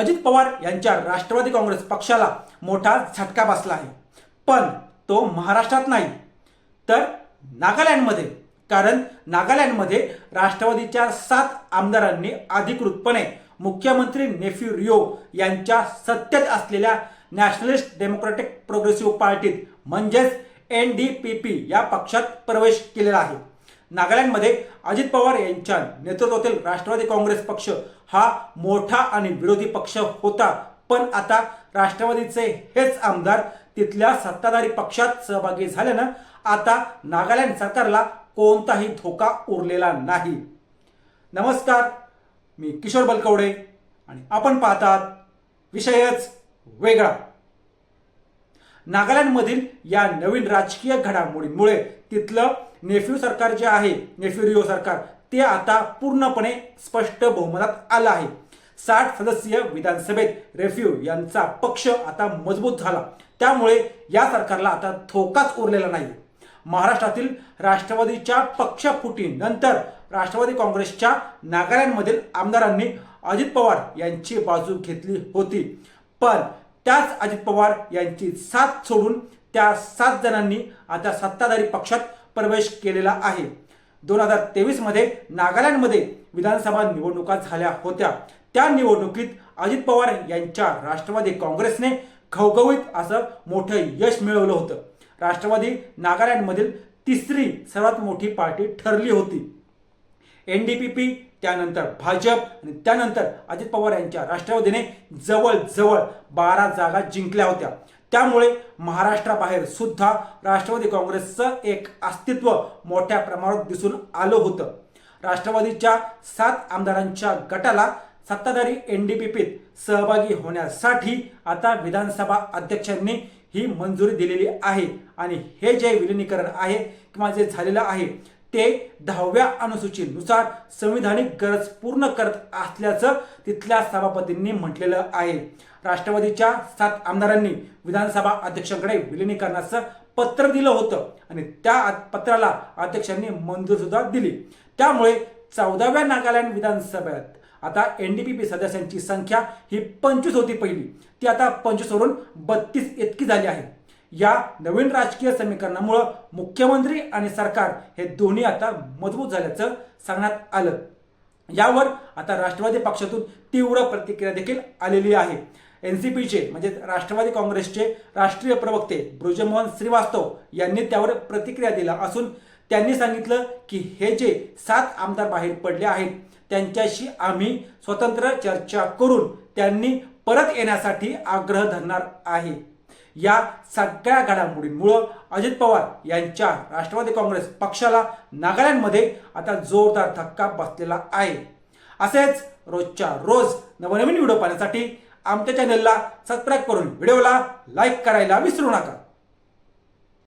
अजित पवार यांच्या राष्ट्रवादी काँग्रेस पक्षाला मोठा झटका बसला आहे. पण तो महाराष्ट्रात नाही. तर नागालँडमध्ये कारण नागालँडमध्ये राष्ट्रवादीच्या सात आमदारांनी अधिकृतपणे मुख्यमंत्री नेफ्यू रिओ यांच्या सत्तेत असलेल्या नॅशनलिस्ट डेमोक्रॅटिक प्रोग्रेसिव्ह पार्टीत म्हणजेच एन डी पी पी या पक्षात प्रवेश केलेला आहे. नागालँडमध्ये अजित पवार यांच्या नेतृत्वातील राष्ट्रवादी काँग्रेस पक्ष हा मोठा आणि विरोधी पक्ष होता. पण आता राष्ट्रवादीचे हेच आमदार तिथल्या सत्ताधारी पक्षात सहभागी झाल्यानं आता नागालँड सरकारला कोणताही धोका उरलेला नाही. नमस्कार मी किशोर बलकवडे आणि आपण पाहतात विषयच वेगळा. नागालँडमधील या नवीन राजकीय घडामोडींमुळे तिथलं नेफ्यू सरकार जे आहे नेफ्यू रिओ सरकार ते आता पूर्णपणे स्पष्ट बहुमतात आलं आहे. साठ सदस्यीय विधानसभेत रेफ्यू यांचा पक्ष आता मजबूत झाला. त्यामुळे या सरकारला आता धोकाच उरलेला नाही. महाराष्ट्रातील राष्ट्रवादीच्या पक्षफुटीनंतर राष्ट्रवादी काँग्रेसच्या नागालँडमधील आमदारांनी अजित पवार यांची बाजू घेतली होती. पण त्याच अजित पवार यांची साथ सोडून त्या सात जणांनी आता सत्ताधारी पक्षात प्रवेश केलेला आहे. दोन हजार तेवीसमध्ये नागालँडमध्ये विधानसभा निवडणुका झाल्या होत्या. त्या निवडणुकीत अजित पवार यांच्या राष्ट्रवादी काँग्रेसने खवखवीत असं मोठं यश मिळवलं होतं. राष्ट्रवादी नागालँडमधील तिसरी सर्वात मोठी पार्टी ठरली होती. एन डी पी पी त्यानंतर भाजप आणि त्यानंतर अजित पवार यांच्या राष्ट्रवादीने जवळजवळ बारा जागा जिंकल्या होत्या. त्यामुळे महाराष्ट्राबाहेर सुद्धा राष्ट्रवादी काँग्रेसचं एक अस्तित्व मोठ्या प्रमाणात दिसून आलं होतं. राष्ट्रवादीच्या सात आमदारांच्या गटाला सत्ताधारी एन डी पी पीत सहभागी होण्यासाठी आता विधानसभा अध्यक्षांनी ही मंजुरी दिलेली आहे. आणि हे जे विलिनीकरण आहे किंवा जे झालेलं आहे ते दहाव्या अनुसूचीनुसार संविधानिक गरज पूर्ण करत असल्याचं तिथल्या सभापतींनी म्हटलेलं आहे. राष्ट्रवादीच्या सात आमदारांनी विधानसभा अध्यक्षांकडे विलिनीकरणाचं पत्र दिलं होतं आणि त्या पत्राला अध्यक्षांनी मंजूर सुद्धा दिली. त्यामुळे चौदाव्या नागालँड विधानसभेत आता एन डी पी पी सदस्यांची संख्या ही पंचवीस होती पहिली. ती आता पंचवीसवरून बत्तीस इतकी झाली आहे. या नवीन राजकीय समीकरणामुळं मुख्यमंत्री आणि सरकार हे दोन्ही आता मजबूत झाल्याचं सांगण्यात आलं. यावर आता राष्ट्रवादी पक्षातून तीव्र प्रतिक्रिया देखील आलेली आहे. एन सी पीचे म्हणजे राष्ट्रवादी काँग्रेसचे राष्ट्रीय प्रवक्ते ब्रुजमोहन श्रीवास्तव यांनी त्यावर प्रतिक्रिया दिला असून त्यांनी सांगितलं की हे जे सात आमदार बाहेर पडले आहेत त्यांच्याशी आम्ही स्वतंत्र चर्चा करून त्यांनी परत येण्यासाठी आग्रह धरणार आहे. या सगळ्या घडामोडींमुळं अजित पवार यांच्या राष्ट्रवादी काँग्रेस पक्षाला नागालँडमध्ये आता जोरदार धक्का बसलेला आहे. असेच रोजच्या रोज नवनवीन व्हिडिओ पाहण्यासाठी आमच्या चॅनलला सबस्क्राईब करून व्हिडिओला लाईक करायला विसरू नका.